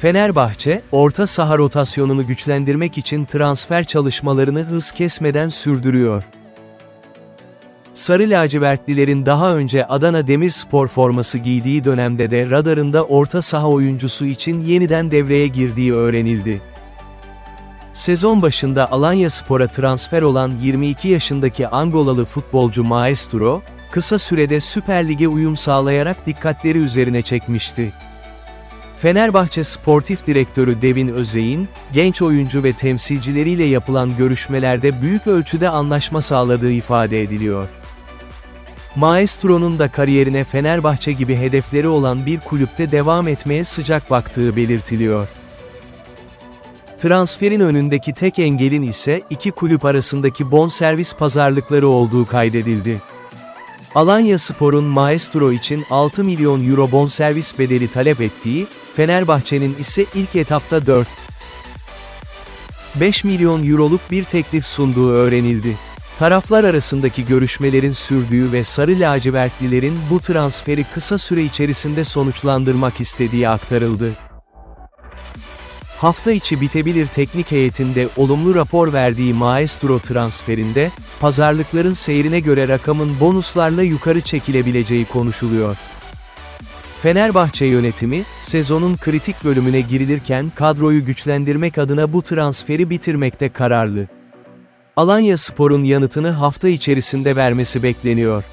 Fenerbahçe, orta saha rotasyonunu güçlendirmek için transfer çalışmalarını hız kesmeden sürdürüyor. Sarı lacivertlilerin daha önce Adana Demirspor forması giydiği dönemde de radarında orta saha oyuncusu için yeniden devreye girdiği öğrenildi. Sezon başında Alanya Spor'a transfer olan 22 yaşındaki Angolalı futbolcu Maestro, kısa sürede Süper Lig'e uyum sağlayarak dikkatleri üzerine çekmişti. Fenerbahçe Sportif Direktörü Devin Özey'in, genç oyuncu ve temsilcileriyle yapılan görüşmelerde büyük ölçüde anlaşma sağladığı ifade ediliyor. Maestro'nun da kariyerine Fenerbahçe gibi hedefleri olan bir kulüpte devam etmeye sıcak baktığı belirtiliyor. Transferin önündeki tek engelin ise iki kulüp arasındaki bonservis pazarlıkları olduğu kaydedildi. Alanya Spor'un Maestro için 6 milyon euro bonservis bedeli talep ettiği, Fenerbahçe'nin ise ilk etapta 4 5 milyon euroluk bir teklif sunduğu öğrenildi. Taraflar arasındaki görüşmelerin sürdüğü ve sarı lacivertlilerin bu transferi kısa süre içerisinde sonuçlandırmak istediği aktarıldı. Hafta içi bitebilir teknik heyetinde olumlu rapor verdiği Maestro transferinde, pazarlıkların seyrine göre rakamın bonuslarla yukarı çekilebileceği konuşuluyor. Fenerbahçe yönetimi, sezonun kritik bölümüne girilirken kadroyu güçlendirmek adına bu transferi bitirmekte kararlı. Alanya Spor'un yanıtını hafta içerisinde vermesi bekleniyor.